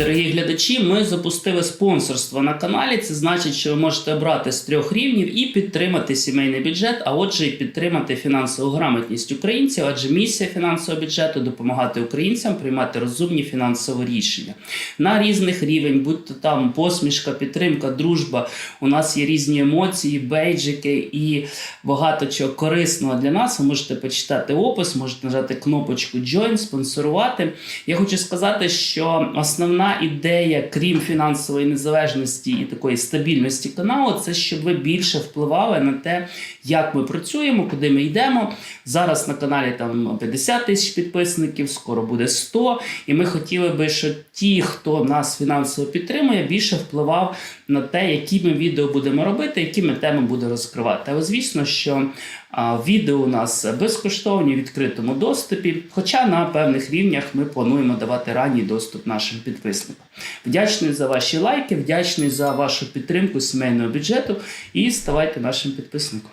Дорогі глядачі, ми запустили спонсорство на каналі. Це значить, що ви можете обрати з трьох рівнів і підтримати сімейний бюджет, а отже, і підтримати фінансову грамотність українців. Адже місія фінансового бюджету допомагати українцям приймати розумні фінансові рішення на різних рівень, будь то там посмішка, підтримка, дружба. У нас є різні емоції, бейджики і багато чого корисного для нас. Ви можете почитати опис, можете нажати кнопочку Join, спонсорувати. Я хочу сказати, що основна ідея, крім фінансової незалежності і такої стабільності каналу, це щоб ви більше впливали на те, як ми працюємо, куди ми йдемо. Зараз на каналі там 50 тисяч підписників, скоро буде 100. І ми хотіли би, щоб ті, хто нас фінансово підтримує, більше впливав на те, які ми відео будемо робити, які ми теми будемо розкривати. Але звісно, що відео у нас безкоштовні в відкритому доступі, хоча на певних рівнях ми плануємо давати ранній доступ нашим підписникам. Вдячний за ваші лайки, вдячний за вашу підтримку сімейного бюджету і ставайте нашим підписником.